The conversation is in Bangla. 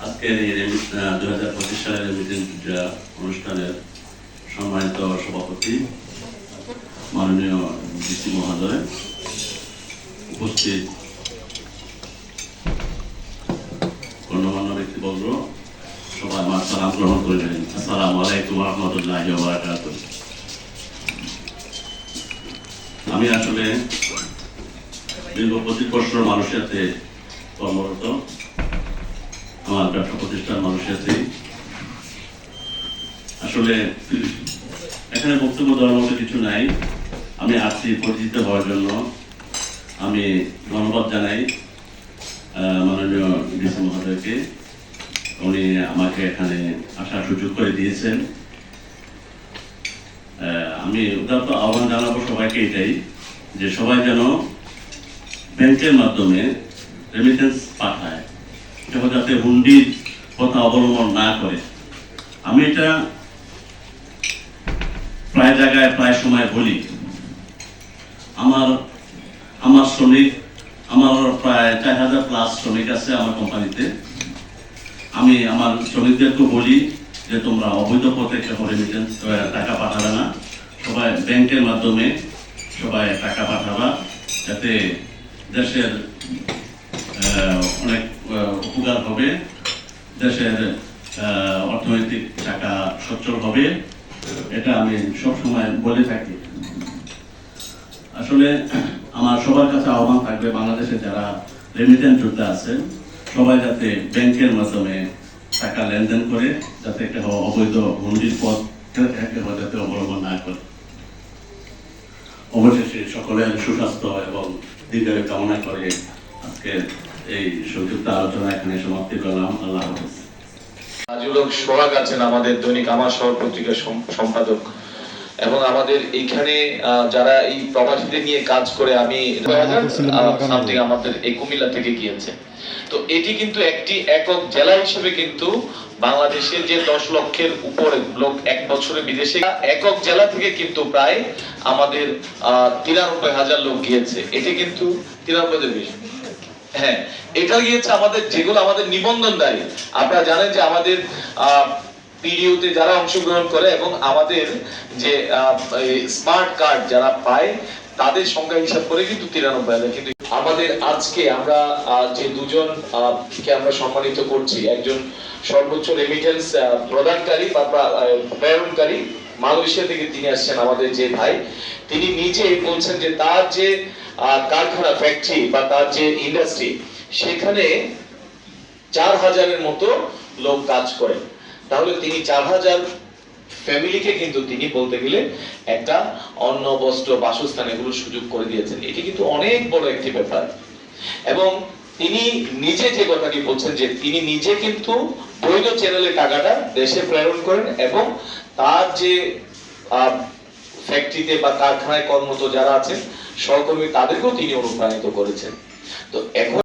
আজকের দু হাজার পঁচিশ সালের রেমিটেন্স অনুষ্ঠানের সম্মানিত সভাপতি মাননীয় ডিসি মহোদয় উপস্থিত গণ্যমান্য ব্যক্তিবর্গ সবাই আমার সালাম গ্রহণ করলেন আসসালামু আলাইকুম রহমতুল্লাহ আমি আসলে দীর্ঘ পঁচিশ বছর মানুষের সাথে কর্মরত, আমার ব্যবসা প্রতিষ্ঠান মানুষের সাথে। আসলে এখানে বক্তব্য দেওয়ার মতো কিছু নাই। আমি আসছি পরিচিত হওয়ার জন্য। আমি ধন্যবাদ জানাই মাননীয় ডিসি মহোদয়কে। উনি আমাকে এখানে আসার সুযোগ করে দিয়েছেন। আমি উদাত্ত আহ্বান জানাব সবাইকে এটাই যে সবাই যেন ব্যাংকের মাধ্যমে রেমিটেন্স পাঠায়। এটা যাতে হুন্ডির কথা অবলম্বন না করে। আমি এটা প্রায় জায়গায়, প্রায় সময় বলি। আমার আমার শ্রমিক, আমার প্রায় চার হাজার প্লাস শ্রমিক আছে আমার কোম্পানিতে আমি আমার শ্রমিকদেরকে বলি যে তোমরা অবৈধ পথে কেন রেমিটেন্স টাকা পাঠাবে না। সবাই ব্যাংকের মাধ্যমে সবাই টাকা পাঠাবা, যাতে দেশের অনেক উপকার হবে, দেশের অর্থনৈতিক টাকা সচ্ছল হবে। এটা আমি সবসময় বলে থাকি। আসলে আমার সবার কাছে আহ্বান থাকবে বাংলাদেশে যারা রেমিটেন্স যোদ্ধা আছেন সবাই যাতে ব্যাংকের মাধ্যমে টাকা লেনদেন করে, যাতে কেউ অবৈধ হুন্ডির পথ যাতে অবলম্বন না করে। অবশেষে সকলের সুস্বাস্থ্য এবং দীর্ঘায়ু কামনা করে আজকে এই সংক্ষিপ্ত আলোচনা এখানে সমাপ্তি করলাম। আল্লাহ হাফেজ। রাজুলক সোহাগ আছেন আমাদের দৈনিক আমার শহর পত্রিকার সম্পাদক। এবং আমাদের এইখানে যারা এই প্রবাসীদের নিয়ে কাজ করে আমি সামথিং আমাদের এই কুমিল্লা থেকে গিয়েছে। তো এটি কিন্তু একটি একক জেলা হিসেবে কিন্তু বাংলাদেশের যে দশ লক্ষের উপরে লোক এক বছরে বিদেশে একক জেলা থেকে কিন্তু প্রায় আমাদের আহ তিরানব্বই হাজার লোক গিয়েছে। এটি কিন্তু তিরানব্বই বেশি। হ্যাঁ এটা গিয়েছে আমাদের যেগুলো আমাদের নিবন্ধনদারী। আপনারা জানেন যে আমাদের পিডিওতে যারা অংশগ্রহণ করে এবং আমাদের যে স্মার্ট কার্ড যারা পায়, তাদের সংখ্যা হিসাব করে কিন্তু তিরানব্বই হাজার। কিন্তু আমাদের আজকে আমরা যে দুজন কে আমরা সম্মানিত করছি, একজন সর্বোচ্চ রেমিটেন্স প্রদানকারী বা প্রেরণকারী মালয়েশিয়া থেকে তিনি আসছেন আমাদের যে ভাই। তিনি নিজে বলছেন যে তার যে কারখানা ফ্যাক্টরি বা তার যে ইন্ডাস্ট্রি সেখানে চার হাজারের মতো লোক কাজ করে। তাহলে তিনি চার হাজার ফ্যামিলিকে কিন্তু তিনি বলতে গেলে একটা অন্ন বস্ত্র বাসস্থান এগুলো সুযোগ করে দিয়েছেন। এটি কিন্তু অনেক বড় একটি ব্যাপার। এবং তিনি নিজে যে কথাটি বলছেন যে তিনি নিজে কিন্তু বৈধ চ্যানেলে টাকাটা দেশে প্রেরণ করেন এবং তার যে ফ্যাক্টরিতে বা কারখানায় কর্মরত যারা আছেন, সহকর্মী, তাদেরকেও তিনি অনুপ্রাণিত করেছেন। তো এখন